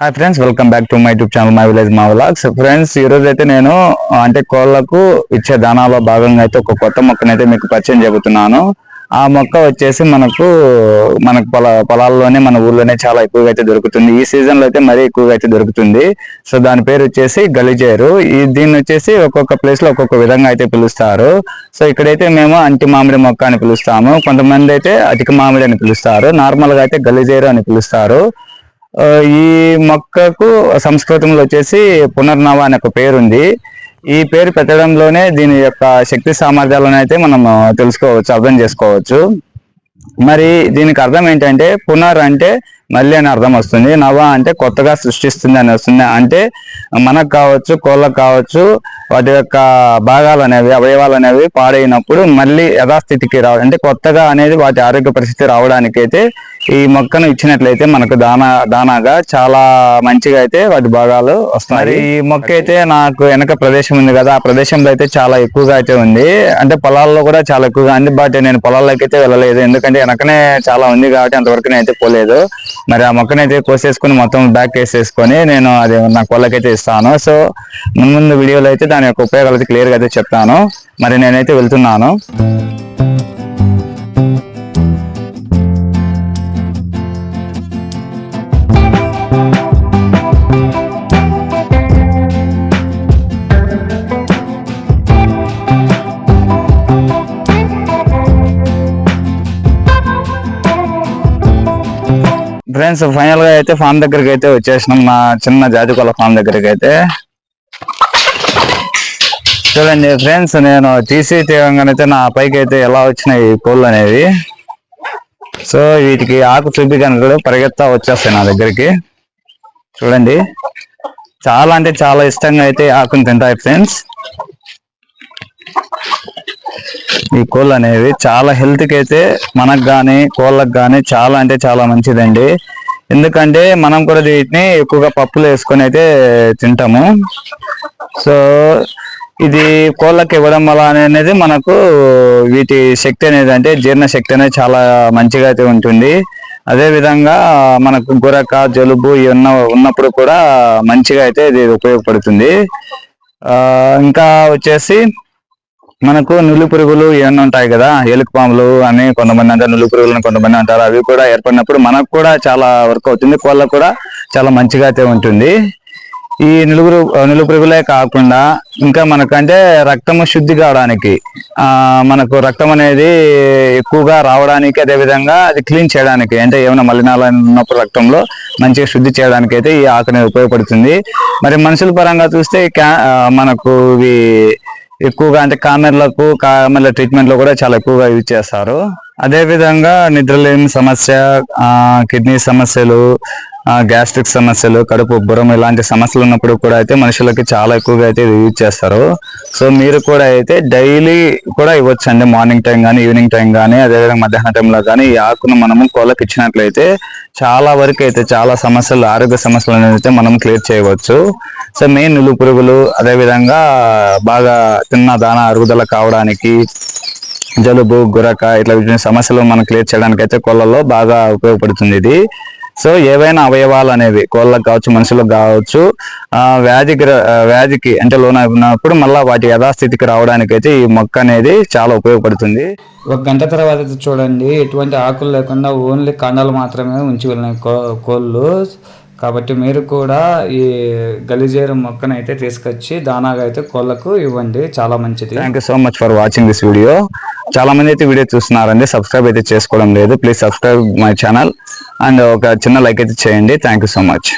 Hi friends welcome back to my YouTube channel my village మా vlogs friends ఈ రోజు అయితే నేను అంటే కోళ్ళకు ఇచ్చే దానాలో భాగంగా అయితే ఒక కొత్త మొక్కనైతే అయితే మీకు పరిచయం చెబుతున్నాను. ఆ మొక్క వచ్చేసి మనకు మనకు పొల పొలాల్లోనే మన ఊర్లోనే చాలా ఎక్కువగా అయితే దొరుకుతుంది. ఈ సీజన్లో అయితే మరీ ఎక్కువగా అయితే దొరుకుతుంది. సో దాని పేరు వచ్చేసి గలిజేరు. ఈ దీన్ని వచ్చేసి ఒక్కొక్క ప్లేస్లో ఒక్కొక్క విధంగా అయితే పిలుస్తారు. సో ఇక్కడైతే మేము అంటి మామిడి మొక్క అని పిలుస్తాము. కొంతమంది అయితే అటిక మామిడి అని పిలుస్తారు. నార్మల్గా అయితే గలిజేరు అని పిలుస్తారు. ఈ మొక్కకు సంస్కృతంలో వచ్చేసి పునర్నవ అనే ఒక పేరు ఉంది ఈ పేరు పెట్టడంలోనే దీని యొక్క శక్తి సామర్థ్యాలను అయితే మనం తెలుసుకోవచ్చు అర్థం చేసుకోవచ్చు. మరి దీనికి అర్థం ఏంటంటే పునర్ అంటే మళ్ళీ అని అర్థం వస్తుంది. నవ అంటే కొత్తగా సృష్టిస్తుంది అని వస్తుంది. అంటే మనకు కావచ్చు కోళ్ళకు కావచ్చు వాటి యొక్క భాగాలు అనేవి అవయవాలు అనేవి పాడైనప్పుడు మళ్ళీ యథాస్థితికి రావాలి అంటే కొత్తగా అనేది వాటి ఆరోగ్య పరిస్థితి రావడానికి అయితే ఈ మొక్కను ఇచ్చినట్లయితే మనకు దానా దానాగా చాలా మంచిగా అయితే వాటి భాగాలు వస్తాయి మరి ఈ మొక్క అయితే నాకు వెనక ప్రదేశం ఉంది కదా ఆ ప్రదేశంలో అయితే చాలా ఎక్కువగా అయితే ఉంది. అంటే పొలాల్లో కూడా చాలా ఎక్కువగా ఉంది బట్ నేను పొలాల్లోకి అయితే వెళ్ళలేదు. ఎందుకంటే వెనకనే చాలా ఉంది కాబట్టి అంతవరకు అయితే పోలేదు. మరి ఆ మొక్కని అయితే కోసేసుకుని మొత్తం బ్యాక్ వేసేసుకొని నేను అది నా కోళ్ళకైతే ఇస్తాను. సో ముందు ముందు వీడియోలో అయితే దాని యొక్క ఉపయోగాలు అయితే క్లియర్గా అయితే చెప్తాను. మరి నేనైతే వెళ్తున్నాను. ఫ్రెండ్స్ ఫైనల్గా అయితే ఫామ్ దగ్గరికి అయితే వచ్చేసినాం. మా చిన్న జాతికొల ఫామ్ దగ్గరికి అయితే. చూడండి ఫ్రెండ్స్ నేను తీసి తీయంగానైతే నా పైకి అయితే ఎలా వచ్చినాయి కోళ్ళు అనేవి. సో వీటికి ఆకు చూపిగానే పరిగెత్తా వచ్చేస్తాయి నా దగ్గరికి. చూడండి. చాలా అంటే చాలా ఇష్టంగా అయితే ఆకుని తింటాయి ఫ్రెండ్స్ ఈ కోళ్ళు అనేవి చాలా హెల్త్కి అయితే మనకు కానీ కోళ్ళకు కానీ చాలా అంటే చాలా మంచిదండి. ఎందుకంటే మనం కూడా వీటిని ఎక్కువగా పప్పులు వేసుకొని అయితే తింటాము. సో ఇది కోళ్ళకి ఇవ్వడం వల్ల అనేది మనకు వీటి శక్తి అనేది అంటే జీర్ణ శక్తి అనేది చాలా మంచిగా అయితే ఉంటుంది. అదే విధంగా మనకు గురక జలుబు ఇవి ఉన్న ఉన్నప్పుడు కూడా మంచిగా అయితే ఇది ఉపయోగపడుతుంది. ఇంకా వచ్చేసి మనకు నులు పురుగులు ఇవన్నీ ఉంటాయి కదా ఎలుక పాములు అని కొంతమంది అంటారు నులు పురుగులు అని కొంతమంది అంటారు అవి కూడా ఏర్పడినప్పుడు మనకు కూడా చాలా వర్క్ అవుతుంది కోళ్ళకు కూడా చాలా మంచిగా అయితే ఉంటుంది. ఈ నులుగురు నులుపురుగులే కాకుండా ఇంకా మనకంటే రక్తము శుద్ధి కావడానికి ఆ మనకు రక్తం అనేది ఎక్కువగా రావడానికి అదే విధంగా అది క్లీన్ చేయడానికి అంటే ఏమైనా మలినాలు ఉన్నప్పుడు రక్తంలో మంచిగా శుద్ధి చేయడానికి అయితే ఈ ఆకు అనేది ఉపయోగపడుతుంది. మరి మనుషుల పరంగా చూస్తే క్యా- మనకు ఇవి ఎక్కువగా అంటే కామెర్లకు కామెర్ల ట్రీట్మెంట్లో కూడా చాలా ఎక్కువగా యూజ్ చేస్తారు. అదేవిధంగా నిద్రలేని సమస్య కిడ్నీ సమస్యలు గ్యాస్ట్రిక్ సమస్యలు కడుపు ఉబ్బరం ఇలాంటి సమస్యలు ఉన్నప్పుడు కూడా అయితే మనుషులకి చాలా ఎక్కువగా అయితే ఇది యూజ్ చేస్తారు. సో మీరు కూడా అయితే డైలీ కూడా ఇవ్వచ్చు అండి మార్నింగ్ టైం కానీ ఈవినింగ్ టైం కానీ అదేవిధంగా మధ్యాహ్నం టైంలో కానీ ఈ ఆకును మనము కోళ్ళకి ఇచ్చినట్లయితే చాలా వరకు అయితే చాలా సమస్యలు ఆరోగ్య సమస్యలు అనేది అయితే మనం క్లియర్ చేయవచ్చు. సో మెయిన్ నులు పురుగులు అదేవిధంగా బాగా తిన్న దాన అరుగుదల కావడానికి జలుబు గురక ఇట్లా సమస్యలు మనం క్లియర్ చేయడానికి అయితే కోళ్ళలో బాగా ఉపయోగపడుతుంది ఇది. సో ఏవైనా అవయవాలు అనేవి కోళ్ళకు కావచ్చు మనుషులకు కావచ్చు ఆ వ్యాధికి వ్యాధికి అంటే లోనైనప్పుడు మళ్ళీ వాటి యథాస్థితికి రావడానికి అయితే ఈ మొక్క అనేది చాలా ఉపయోగపడుతుంది. ఒక గంట తర్వాత అయితే చూడండి ఎటువంటి ఆకులు లేకుండా ఓన్లీ కాండాలు మాత్రమే ఉంచి వెళ్ళినాయి కోళ్ళు. కాబట్టి మీరు కూడా ఈ గలిజేరు మొక్కను అయితే తీసుకొచ్చి దానాగా అయితే కోళ్ళకు ఇవ్వండి చాలా మంచిది. Thank you so much for watching this video చాలా మంది అయితే వీడియో చూస్తున్నారండి సబ్స్క్రైబ్ అయితే చేసుకోవడం లేదు. Please subscribe my channel and ఒక చిన్న లైక్ అయితే చేయండి. Thank you so much